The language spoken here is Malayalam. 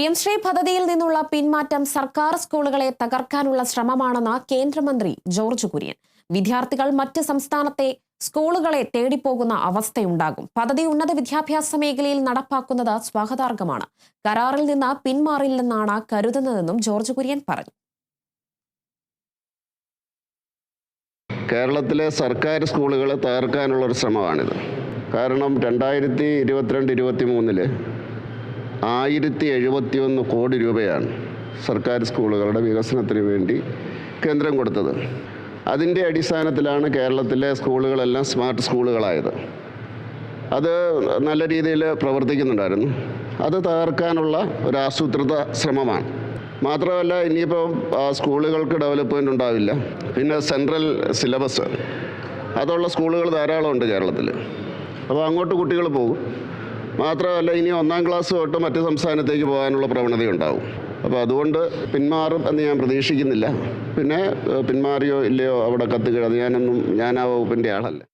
പി ശ്രീ പദ്ധതിയിൽ നിന്നുള്ള പിന്മാറ്റം സർക്കാർ സ്കൂളുകളെ തകർക്കാനുള്ള ശ്രമമാണെന്ന് കേന്ദ്രമന്ത്രി ജോർജ് കുര്യൻ. വിദ്യാർത്ഥികൾ മറ്റ് സംസ്ഥാനത്തെ സ്കൂളുകളെ തേടിപ്പോകുന്ന അവസ്ഥയുണ്ടാകും. പദ്ധതി ഉന്നത വിദ്യാഭ്യാസ മേഖലയിൽ നടപ്പാക്കുന്നത് സ്വാഗതാർഹമാണ്. കരാറിൽ നിന്ന് പിന്മാറില്ലെന്നാണ് കരുതുന്നതെന്നും ജോർജ് കുര്യൻ പറഞ്ഞു. കേരളത്തിലെ സർക്കാർ സ്കൂളുകളെ തകർക്കാനുള്ള ഒരു ശ്രമമാണിത്. കാരണം രണ്ടായിരത്തി ഇരുപത്തിരണ്ട് ഇരുപത്തി മൂന്നിൽ ആയിരത്തി എഴുപത്തി ഒന്ന് കോടി രൂപയാണ് സർക്കാർ സ്കൂളുകളുടെ വികസനത്തിന് വേണ്ടി കേന്ദ്രം കൊടുത്തത്. അതിന്റെ അടിസ്ഥാനത്തിലാണ് കേരളത്തിലെ സ്കൂളുകളെല്ലാം സ്മാർട്ട് സ്കൂളുകളായത്. അത് നല്ല രീതിയിൽ പ്രവർത്തിക്കുന്നുണ്ടായിരുന്നു. അത് തകർക്കാനുള്ള ഒരു ആസൂത്രിത ശ്രമമാണ്. മാത്രമല്ല ഇനിയിപ്പോൾ സ്കൂളുകൾക്ക് ഡെവലപ്മെന്റ് ഉണ്ടാവില്ല. പിന്നെ സെൻട്രൽ സിലബസ്. അതുള്ള സ്കൂളുകൾ ധാരാളമുണ്ട് കേരളത്തിൽ. അപ്പോൾ അങ്ങോട്ട് കുട്ടികൾ പോകും. മാത്രമല്ല ഇനി ഒന്നാം ക്ലാസ് തൊട്ട് മറ്റ് സംസ്ഥാനത്തേക്ക് പോകാനുള്ള പ്രവണതയുണ്ടാവും. അപ്പോൾ അതുകൊണ്ട് പിന്മാറും എന്ന് ഞാൻ പ്രതീക്ഷിക്കുന്നില്ല. പിന്നെ പിന്മാറിയോ ഇല്ലയോ അവിടെ കത്തുകഴിഞ്ഞാൽ ഞാനൊന്നും ഞാൻ ആ വകുപ്പിന്റെ ആളല്ല.